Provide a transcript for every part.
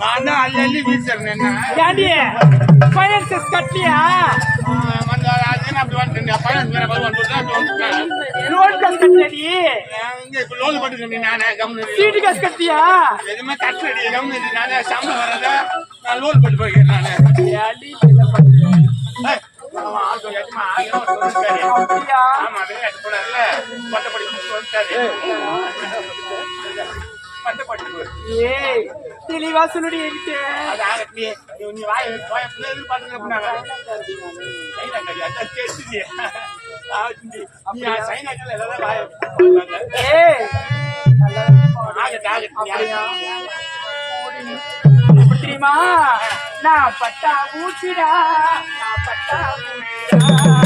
நான் தான் அள்ளி அள்ளி வீசுறேன் என்ன? ஏண்டி? ஃபைனான்சஸ் கட்டலையா வந்து அது அப்படி வந்துட்டேன் பையன் வேற அப்படி வந்துட்டேன் ரோட் காசு கட்டலடி இங்க இப்ப லோன் போட்டுருக்கேன் நானே கம்முனு சீட்டு காசு கட்டியா எதுவுமே கட்டலடி கம்முனு இரு. நானே சம்பளம் வராத நான் லோன் போட்டு நானு என்ன? ஆமா விளையாட்டு போனார்ல. பட்டப்படி சொல்லிட்டாரு பட்டப்படி ஏய் தெளிவா சொல்லுடி என்கிட்ட. அது ஆகட்டி நீ வாய வாய பிள்ளை எதிர்பார்த்துங்க அப்படின்னாங்க. சைனா கடி அதான் கேட்டுச்சு. ஆகட்டி நீ சைனாக்கள் ஏதாவது வாய பார்ப்பாங்க. ஏய். ஆகட்டு ஆகட்டு தெரியுமா? நான் பட்டா பூச்சிடா நான் பட்டா பூச்சிடா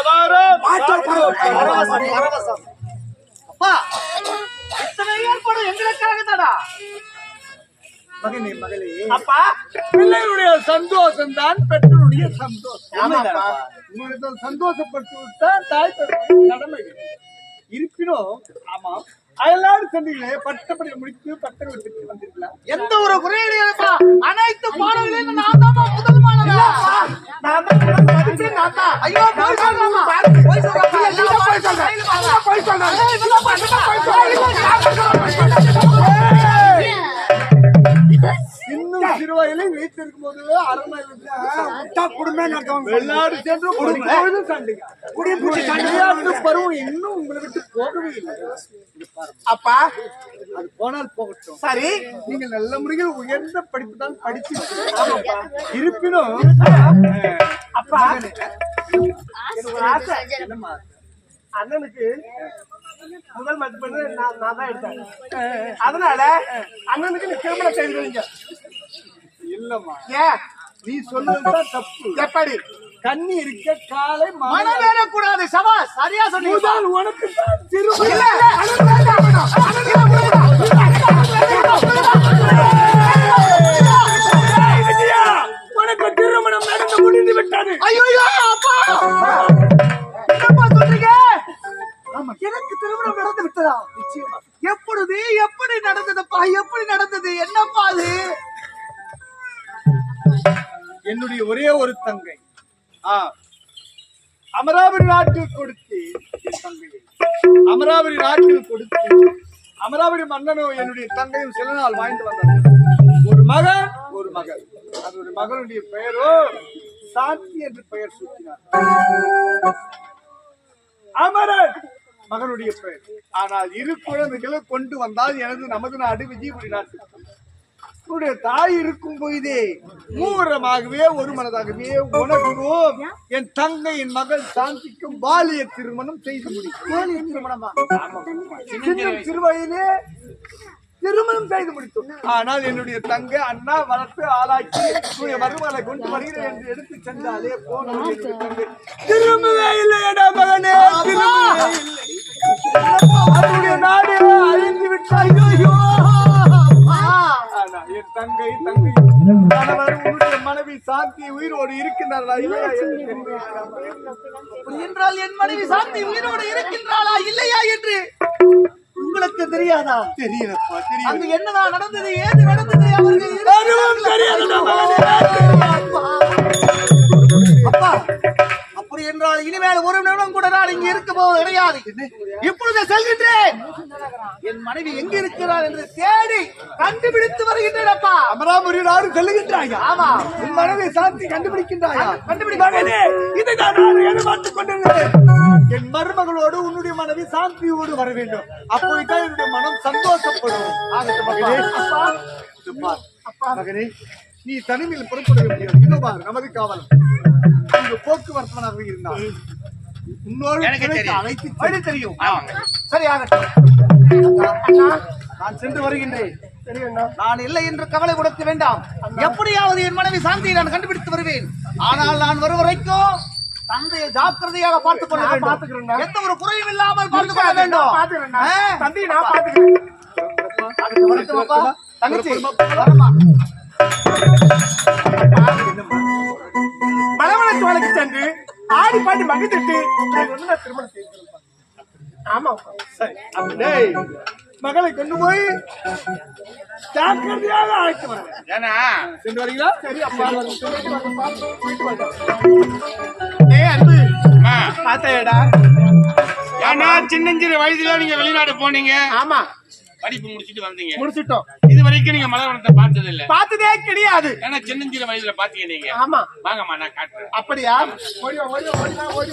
ஆட்டமோ அபாரம் ஆட்டம் பரவசம். பரவசம். அப்பா இத்தனை ஏற்பாடு எங்களுக்காக தாடா மகனே மகளே. அப்பா பிள்ளையுடைய சந்தோஷம் தான் பெற்றோருடைய சந்தோஷம். உங்களுக்கு சந்தோஷப்பட்டு விட்டால் தாய் கடமை. இருப்பினும் ஆமா அயலாடு சொன்னீங்களே பட்டப்படி முடித்து பட்டை விட்டு வந்திருக்கலாம். எந்த ஒரு குறையும் அனைத்து பாடல்களிலும் நான் தான் ஐயோ போய் சொல்றாமா போய் எல்லாம் போய் எல்லாம் போய் சொல்றேன் குடும்பமே நடத்துவாங்க வெளிநாடு சென்று பொழுதும் சண்டைங்க விளையாட்டு பருவம் இன்னும் உங்களை விட்டு போகவே இல்லை. அப்பா அது போனால் போகட்டும். சரி நீங்கள் நல்ல முறையில் உயர்ந்த படிப்பு தான் படிச்சு இருப்பினும் அப்பா ஆசை? அண்ணனுக்கு முதல் மதிப்பெண்ணு நான் நான் தான் எடுத்தேன். அதனால அண்ணனுக்கு நீ திருமணம் செய்து வைங்க. இல்லம்மா. ஏன் நீ சொல்றதுதான் தப்பு. எப்படி? கண்ணி இருக்க காலை மனம் வேறக்கூடாது சவா சரியா சொன்னீங்க உனக்கு தான் அமராவதி நாட்டில் கொடுத்து என் தங்கையை. அமராவதி நாட்டில் கொடுத்து அமராவதி மன்னனும் என்னுடைய தங்கையும் சில நாள் வாழ்ந்து வந்தார் ஒரு மகன் ஒரு மகள். அதனுடைய மகனுடைய பெயரோ சாந்தி என்று பெயர் சூட்டினார். அமரன் மகனுடைய பெயர். ஆனால் இரு குழந்தைகளை கொண்டு வந்தால் எனது நமது நாடு விஜயபுரி நாட்டு உன்னுடைய தாய் இருக்கும் பொழுதே மூரமாகவே ஒரு மனதாகவே உனக்கும் என் தங்கையின் மகள் சாந்திக்கும் பாலிய திருமணம் செய்து முடிக்கும். திருமணமா? சின்ன சிறுவயதிலே திருமணம் செய்து முடித்தோம். ஆனால் என்னுடைய தங்கை அண்ணா வளர்த்து ஆளாக்கி உன்னுடைய மருமகளை கொண்டு வருகிறேன் என்று எடுத்து சென்றாலே போன தங்கை. திரும்பவே இல்லையடா மகனே திரும்பவே இல்லை. நாடு அழிந்து விட்டாய். என் தங்கை தங்கை. கணவர் உன்னுடைய மனைவி சாந்தி உயிரோடு இருக்கின்றார்களா இல்லையா என்றால் என் மனைவி சாந்தி உயிரோடு இருக்கின்றாளா இல்லையா என்று உங்களுக்கு தெரியாதா? தெரியலப்பா தெரியல. அங்கு என்னதான் நடந்தது ஏது நடந்தது அவர்கள் மகனே. அப்பா அப்படி என்றால் இனிமேல் ஒரு நிமிடம் கூட நான் இங்கு இருக்க போவது கிடையாது. இப்பொழுது செல்கின்றேன். என் மனைவி எங்க இருக்கிறார் என்று தேடி கண்டுபிடித்து வருகின்றேன் அப்பா அமராவதி நாடு செல்லுகின்றாயா? ஆமா. உன் மனைவி சாந்தி கண்டுபிடிக்கின்றாயா? கண்டுபிடி மகனே இதை நான் எதிர்பார்த்துக் கொண்டிருந்தேன். என் மருமகளோடு உன்னுடைய மனைவி சாந்தியோடு வர வேண்டும். அப்போதுதான் என்னுடைய மனம் சந்தோஷப்படும். ஆகட்டும் மகனே. அப்பா. இது பார். மகனே நீ தனிமையில் புறப்பட முடியாது இதோ நமது காவல் உன்னோடு எனக்கு துணைக்கு தெரியும். அழைத்து வழி தெரியும். ஆமாங்க சரி ஆகட்டும் அண்ணா நான் சென்று வருகின்றேன். நான் இல்லை என்று கவலை கொடுக்க வேண்டாம். எப்படியாவது என் மனைவி சாந்தியை நான் கண்டுபிடித்து வருவேன். ஆனால் நான் வரும் வரைக்கும் தந்தையை ஜாக்கிரதையாக பார்த்துக் கொள்ள வேண்டும். எந்த ஒரு குறையும் இல்லாமல் பார்த்துக் கொள்ள வேண்டும்? தம்பி நான் வரட்டுமாப்பா? தங்கச்சி ஆடி பாடி மகிழ்ந்துட்டு திருமணம் செய்து ஆமா சரி. மகளை கொண்டு போய் ஜாக்கிரதையாக அழைத்து வரேன் ஏன்னா? சென்று வரீங்களா? சரி அப்பா. ஏய் அன்பு. பாத்தையடா ஏன்னா சின்னஞ்சிறு வயசுல நீங்க வெளிநாடு போனீங்க. ஆமா. படிப்பு முடிச்சிட்டு வந்தீங்க. முடிச்சிட்டோம். இது வரைக்கும் நீங்க மலர்வனத்தை பார்த்தது இல்ல பார்த்ததே கிடையாது. ஏன்னா சின்னஞ்சிறு வயசுல பாத்தீங்க நீங்க. ஆமா. வாங்கம்மா நான் காட்டுறேன். அப்படியா? ஓடி ஓடி.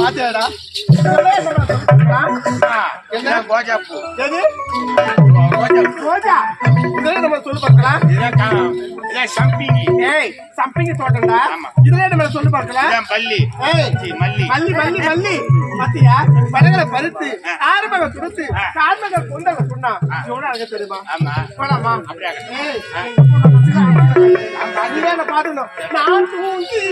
பாத்தியாடா? பூ எது? நம்ம சொல்லு பார்க்கலாம். சம்பிங்கி. ஏய் சம்பிங்க தோட்டம்டா. இதுல நம்ம சொல்லு பார்க்கலாம் ஏய் சீ, மல்லி. மல்லி மல்லி மல்லி. பாத்தியா? பழங்களை பருத்து ஆரம்பக துடுத்து கார்மக குண்டக குண்டா எவ்வளவு அழகா தெரியுமா? ஆமா. போலாமா? அப்படியே. ஏய் பாடணும் நான் தூங்கியே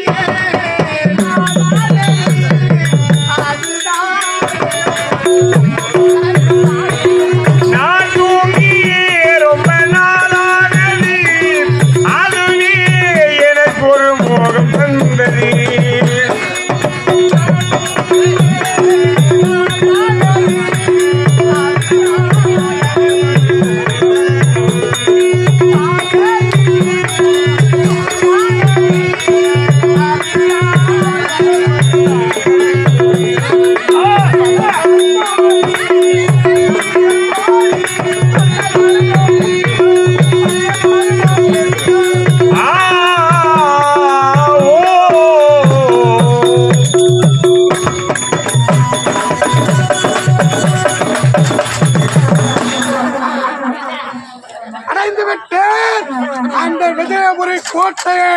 அந்த விஜயபுரி கோட்டையை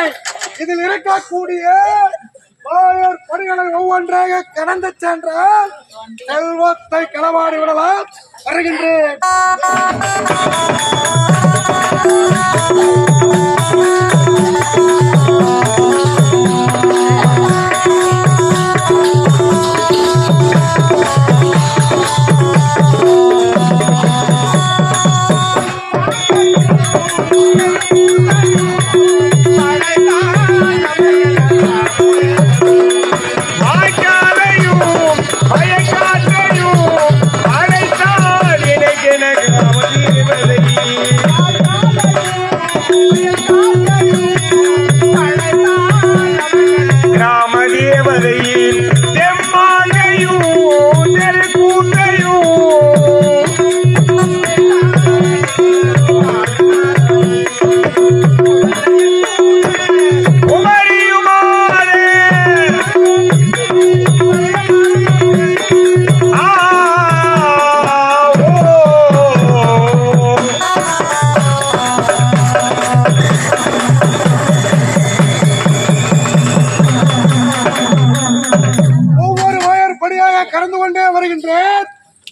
இதில் இருக்கக்கூடிய பாயர் பணிகளை ஒவ்வொன்றாக கடந்து சென்றால் செல்வத்தை களவாடி விடலாம். வருகின்றேன்.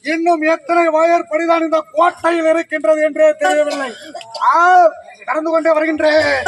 இன்னும் எத்தனை வாயர் படிதான் இந்த கோட்டையில் இருக்கின்றது என்றே தெரியவில்லை. ஆ, கடந்து கொண்டே வருகின்றேன்.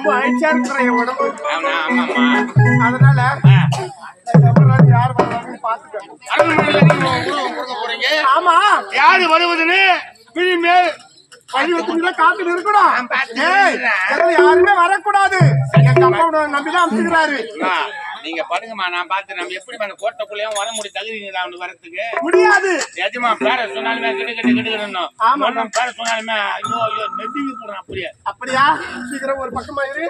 ரொம்ப அழிச்சா இருக்கிற என் உடம்பு. அதனால யார் வர்றாங்கன்னு பாத்துக்க போறீங்க? ஆமா. யாரு வருவதுன்னு? இனிமேல் பள்ளிவத்துக்குள்ள காத்துல இருக்கணும் யாருமே வரக்கூடாது. எங்க அப்பா நம்பிதான் அனுப்பிச்சுக்கிறாரு அம்மா, நீங்க பாருங்கம்மா நான் பார்த்து நம்ம எப்படி அந்த கோட்டைக்குள்ளேயும் வர முடியும் தகுதிங்களா அவனுக்கு வரத்துக்கு முடியாது. நிஜமா பேர சொன்னாலுமே கிட்டு கிட்டு கிட்டுக்கணும் ஆமா. ஒன்னும் பேர சொன்னாலுமே ஐயோ ஐயோ நெட்டிங்க போடுறேன் அப்படியே. அப்படியா? சீக்கிரம் ஒரு பக்கமா இரு.